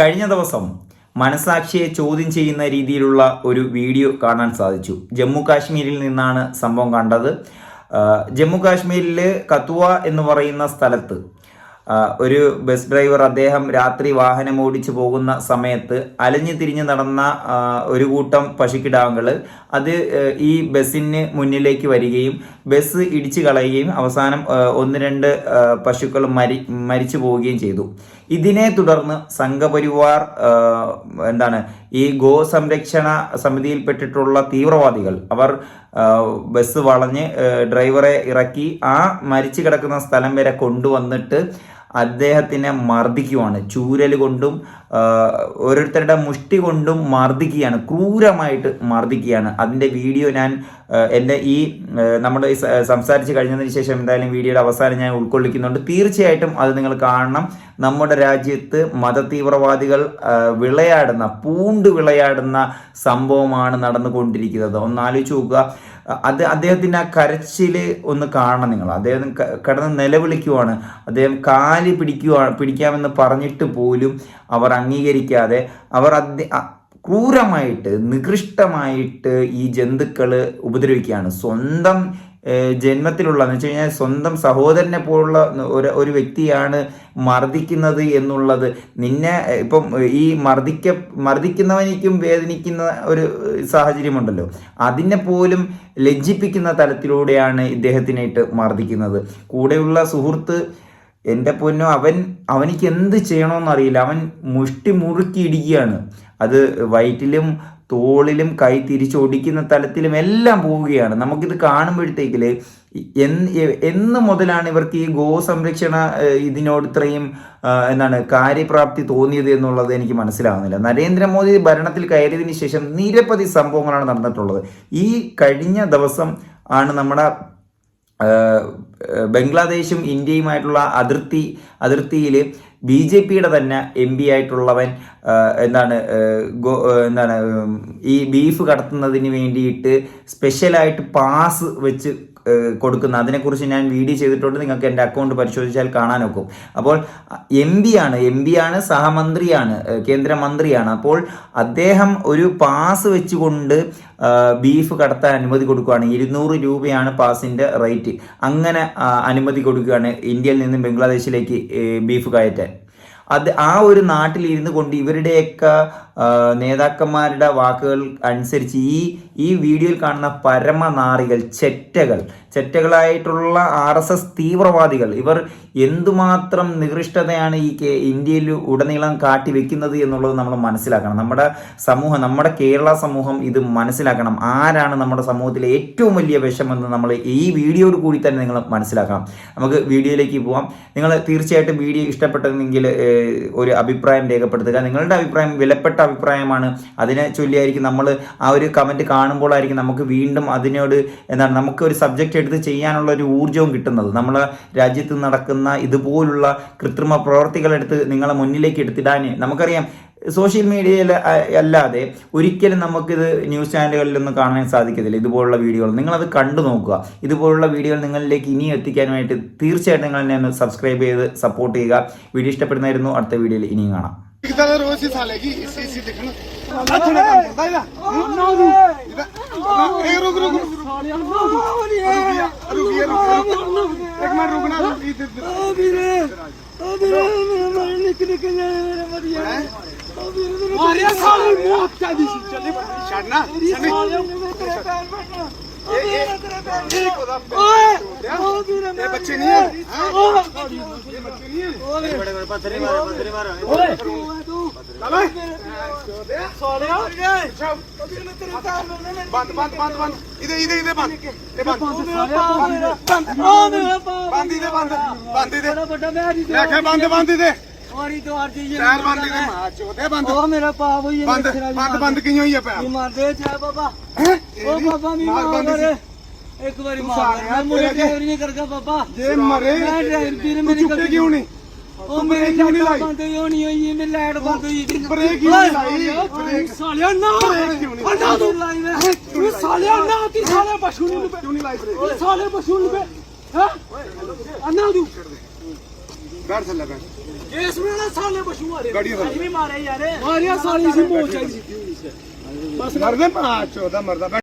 കഴിഞ്ഞ ദിവസം മനസാക്ഷിയെ ചോദ്യം ചെയ്യുന്ന രീതിയിലുള്ള ഒരു വീഡിയോ കാണാൻ സാധിച്ചു. ജമ്മു കാശ്മീരിൽ നിന്നാണ് സംഭവം കണ്ടത്. ജമ്മു കാശ്മീരിൽ കത്തുവ എന്ന് പറയുന്ന സ്ഥലത്ത് ഒരു ബസ് ഡ്രൈവർ അദ്ദേഹം രാത്രി വാഹനം ഓടിച്ചു പോകുന്ന സമയത്ത് അലഞ്ഞു തിരിഞ്ഞ് നടന്ന ഒരു കൂട്ടം പശുക്കിടാവുകൾ അത് ഈ ബസ്സിന് മുന്നിലേക്ക് വരികയും ബസ് ഇടിച്ചു കളയുകയും അവസാനം ഒന്ന് രണ്ട് പശുക്കൾ മരി മരിച്ചു പോവുകയും ചെയ്തു. ഇതിനെ തുടർന്ന് സംഘപരിവാർ എന്താണ് ഈ ഗോ സംരക്ഷണ സമിതിയിൽപ്പെട്ടിട്ടുള്ള തീവ്രവാദികൾ അവർ ബസ് വളഞ്ഞ് ഡ്രൈവറെ ഇറക്കി ആ മരിച്ചു കിടക്കുന്ന സ്ഥലം വരെ കൊണ്ടുവന്നിട്ട് അദ്ദേഹത്തിനെ മർദ്ദിക്കുവാണ്. ചൂരൽ കൊണ്ടും ഓരോരുത്തരുടെ മുഷ്ടി കൊണ്ടും മർദ്ദിക്കുകയാണ്. ക്രൂരമായിട്ട് മർദ്ദിക്കുകയാണ്. അതിന്റെ വീഡിയോ ഞാൻ എന്റെ ഈ നമ്മൾ സംസാരിച്ച് കഴിഞ്ഞതിന് ശേഷം എന്തായാലും വീഡിയോയുടെ അവസാനം ഞാൻ ഉൾക്കൊള്ളിക്കുന്നുണ്ട്. തീർച്ചയായിട്ടും അത് നിങ്ങൾ കാണണം. നമ്മുടെ രാജ്യത്ത് മതതീവ്രവാദികൾ വിളയാടുന്ന പൂണ്ട് വിളയാടുന്ന സംഭവമാണ് നടന്നുകൊണ്ടിരിക്കുന്നത്. ഒന്നാലോചിച്ച് നോക്കുക. അത് അദ്ദേഹത്തിന്റെ ആ കരച്ചിൽ ഒന്ന് കാണണം നിങ്ങൾ. അദ്ദേഹം കിടന്ന് നിലവിളിക്കുവാണ്. അദ്ദേഹം കാൽ പിടിക്കുവാ പിടിക്കാമെന്ന് പറഞ്ഞിട്ട് പോലും അവർ അംഗീകരിക്കാതെ അവർ ക്രൂരമായിട്ട് നികൃഷ്ടമായിട്ട് ഈ ജന്തുക്കൾ ഉപദ്രവിക്കുകയാണ്. സ്വന്തം ജന്മത്തിലുള്ള എന്ന് വെച്ച് കഴിഞ്ഞാൽ സ്വന്തം സഹോദരനെ പോലുള്ള ഒരു ഒരു വ്യക്തിയാണ് മർദ്ദിക്കുന്നത് എന്നുള്ളത്. നിന്നെ ഇപ്പം ഈ മർദ്ദിക്ക മർദ്ദിക്കുന്നവനിക്കും വേദനിക്കുന്ന ഒരു സാഹചര്യമുണ്ടല്ലോ. അതിനെ പോലും ലജ്ജിപ്പിക്കുന്ന തലത്തിലൂടെയാണ് ഇദ്ദേഹത്തിനായിട്ട് മർദ്ദിക്കുന്നത്. കൂടെയുള്ള സുഹൃത്ത് എന്റെ പൊന്നോ അവൻ അവനിക്ക് എന്ത് ചെയ്യണമെന്നറിയില്ല അവൻ മുഷ്ടി മുറുക്കി അത് വയറ്റിലും തോളിലും കൈ തിരിച്ചൊടിക്കുന്ന തലത്തിലും എല്ലാം പോവുകയാണ്. നമുക്കിത് കാണുമ്പോഴത്തേക്കിൽ എന്ന് മുതലാണ് ഇവർക്ക് ഈ ഗോ സംരക്ഷണ ഇതിനോട് ഇത്രയും എന്താണ് കാര്യപ്രാപ്തി തോന്നിയത് എന്നുള്ളത് എനിക്ക് മനസ്സിലാവുന്നില്ല. നരേന്ദ്രമോദി ഭരണത്തിൽ കയറിയതിന് ശേഷം നിരവധി സംഭവങ്ങളാണ് നടന്നിട്ടുള്ളത്. ഈ കഴിഞ്ഞ ദിവസം ആണ് നമ്മുടെ ബംഗ്ലാദേശും ഇന്ത്യയുമായിട്ടുള്ള അതിർത്തി അതിർത്തിയിൽ ബി ജെ പിയുടെ തന്നെ എം പി ആയിട്ടുള്ളവൻ എന്താണ് ഗോ- എന്താണ് ഈ ബീഫ് കടത്തുന്നതിന് വേണ്ടിയിട്ട് സ്പെഷ്യലായിട്ട് പാസ് വെച്ച് കൊടുക്കുന്ന അതിനെക്കുറിച്ച് ഞാൻ വീഡിയോ ചെയ്തിട്ടുണ്ട് നിങ്ങൾക്ക് എന്റെ അക്കൗണ്ട് പരിശോധിച്ചാൽ കാണാൻ ഒക്കും അപ്പോൾ എം പി ആണ് എം പി ആണ് സഹമന്ത്രിയാണ് കേന്ദ്രമന്ത്രിയാണ്. അപ്പോൾ അദ്ദേഹം ഒരു പാസ് വെച്ചുകൊണ്ട് ബീഫ് കടത്താൻ അനുമതി കൊടുക്കുകയാണ് ഇരുന്നൂറ് രൂപയാണ് പാസിന്റെ റേറ്റ്. അങ്ങനെ അനുമതി കൊടുക്കുകയാണ് ഇന്ത്യയിൽ നിന്നും ബംഗ്ലാദേശിലേക്ക് ബീഫ് കയറ്റാൻ. അത് ആ ഒരു നാട്ടിൽ ഇരുന്ന് കൊണ്ട് ഇവരുടെയൊക്കെ നേതാക്കന്മാരുടെ വാക്കുകൾ അനുസരിച്ച് ഈ ഈ വീഡിയോയിൽ കാണുന്ന പരമനാറികൾ ചെറ്റകൾ ചെറ്റകളായിട്ടുള്ള ആർ എസ് എസ് തീവ്രവാദികൾ ഇവർ എന്തുമാത്രം നികൃഷ്ടതയാണ് ഈ ഇന്ത്യയിൽ ഉടനീളം കാട്ടിവെക്കുന്നത് എന്നുള്ളത് നമ്മൾ മനസ്സിലാക്കണം. നമ്മുടെ സമൂഹം നമ്മുടെ കേരള സമൂഹം ഇത് മനസ്സിലാക്കണം. ആരാണ് നമ്മുടെ സമൂഹത്തിലെ ഏറ്റവും വലിയ വിഷമെന്ന് നമ്മൾ ഈ വീഡിയോയോട് കൂടി തന്നെ നിങ്ങൾ മനസ്സിലാക്കണം. നമുക്ക് വീഡിയോയിലേക്ക് പോവാം. നിങ്ങൾ തീർച്ചയായിട്ടും വീഡിയോ ഇഷ്ടപ്പെട്ടെങ്കിൽ ഏഹ്, ഒരു അഭിപ്രായം രേഖപ്പെടുത്തുക. നിങ്ങളുടെ അഭിപ്രായം വിലപ്പെട്ട അഭിപ്രായമാണ്. അതിനെ ചൊല്ലിയായിരിക്കും നമ്മൾ ആ ഒരു കമന്റ് കാണുമ്പോഴായിരിക്കും നമുക്ക് വീണ്ടും അതിനോട് എന്താണ് നമുക്ക് ഒരു സബ്ജക്റ്റ് എടുത്ത് ചെയ്യാനുള്ള ഒരു ഊർജവും കിട്ടുന്നത്. നമ്മളെ രാജ്യത്ത് നടക്കുന്ന ഇതുപോലുള്ള കൃത്രിമ പ്രവർത്തികളെടുത്ത് നിങ്ങളെ മുന്നിലേക്ക് എടുത്തിടാൻ നമുക്കറിയാം. സോഷ്യൽ മീഡിയയിൽ അല്ലാതെ ഒരിക്കലും നമുക്കിത് ന്യൂസ് ചാനലുകളിലൊന്നും കാണാൻ സാധിക്കത്തില്ല ഇതുപോലുള്ള വീഡിയോകൾ നിങ്ങളത് കണ്ടു നോക്കുക ഇതുപോലുള്ള വീഡിയോകൾ നിങ്ങളിലേക്ക് ഇനിയും എത്തിക്കാനുമായിട്ട് തീർച്ചയായിട്ടും നിങ്ങൾ എന്നെ ഒന്ന് സബ്സ്ക്രൈബ് ചെയ്ത് സപ്പോർട്ട് ചെയ്യുക വീഡിയോ ഇഷ്ടപ്പെടുന്നതായിരുന്നു അടുത്ത വീഡിയോയിൽ ഇനിയും കാണാം कितना रोज ही सालेगी इसी इसी देखना ए रुक रुक रुक रुकिए रुकिए एक मिनट रुकना Oraya salim muhat kardeşim. Canım şarna. ਇਹ ਬੱਚੇ ਨਹੀਂ ਹੈ ਇਹ ਬੱਚੇ ਨਹੀਂ ਹੈ ਬੜੇ ਬੜੇ ਪੱਥਰੇ ਮਾਰੇ ਪੱਥਰੇ ਮਾਰੇ ਓਏ ਲੈ ਸੋਲਿਆ ਬੰਦ ਬੰਦ ਬੰਦ ਬੰਦ ਇਹਦੇ ਇਹਦੇ ਇਹਦੇ ਬੰਦ ਇਹ ਬੰਦ ਬੰਦ ਬੰਦ ਇਹਦੇ ਬੰਦ ਬੰਦ ਇਹਦੇ ਵੱਡਾ ਵੱਡਾ ਮੈਂ ਨਹੀਂ ਦੇਖਿਆ ਬੰਦ ਬੰਦ ਇਹਦੇ ਔਰੀ ਤੋਂ ਆਰਜੀ ਜੀ ਟਾਇਰ ਬੰਦ ਕੇ ਮਾਰ ਚੋਦੇ ਬੰਦ। ਉਹ ਮੇਰਾ ਪਾਪ ਹੋਈ ਬੰਦ ਬੰਦ ਬੰਦ ਕਿਉਂ ਹੋਈ ਆ ਪਿਆ ਵੀ ਮਾਰ ਦੇ ਚਾ ਬਾਬਾ। ਉਹ ਬਾਬਾ ਵੀ ਮਾਰ ਬੰਦ ਇੱਕ ਵਾਰੀ ਮਾਰ ਮੈਂ ਮੁਰੇ ਡਰਾਈਵਰ ਨਹੀਂ ਕਰਦਾ ਬਾਬਾ। ਜੇ ਮਰੇ ਮੈਂ ਡਰਾਈਵਰ ਵੀਰ ਮੇਰੀ ਗੱਲ ਕਿਉਂ ਨਹੀਂ? ਉਹ ਮੇਰੇ ਕਿਉਂ ਨਹੀਂ ਲਾਈ? ਬੰਦ ਕਿਉਂ ਨਹੀਂ ਹੋਈ ਮੇਰੀ ਲਾਈਟ ਬੰਦ ਹੋਈ ਬ੍ਰੇਕ ਕਿਉਂ ਨਹੀਂ ਲਾਈ? ਬ੍ਰੇਕ। ਸਾਲਿਆ ਨਾ। ਬ੍ਰੇਕ ਨਾ ਤੂੰ ਲਾਈ ਮੈਂ ਤੂੰ ਸਾਲਿਆ ਨਾ ਤੀ ਸਾਲੇ ਬਸ਼ੂਨ ਨੂੰ ਕਿਉਂ ਨਹੀਂ ਲਾਈ? ਬ੍ਰੇਕ ਸਾਲੇ ਬਸ਼ੂਨ ਨੂੰ ਹੈ? ਅੰਨਾ ਤੂੰ। ਬੈਠ ਥੱਲੇ ਬੈਠ। ਇਸ ਵੇਲੇ ਸਾਲੇ ਪਸ਼ੂ ਗਾੜੀ ਥੱਲੇ। ਅਸੀਂ ਵੀ ਮਾਰੇ ਯਾਰ। ਮਾਰਿਆ ਸਾਲੀ ਸੀ ਮੋਚ ਚਾਹੀਦੀ ਸੀ। ਮਰਦੇ ਮਾਂ ਚੋਦਾ ਮਰਦਾ।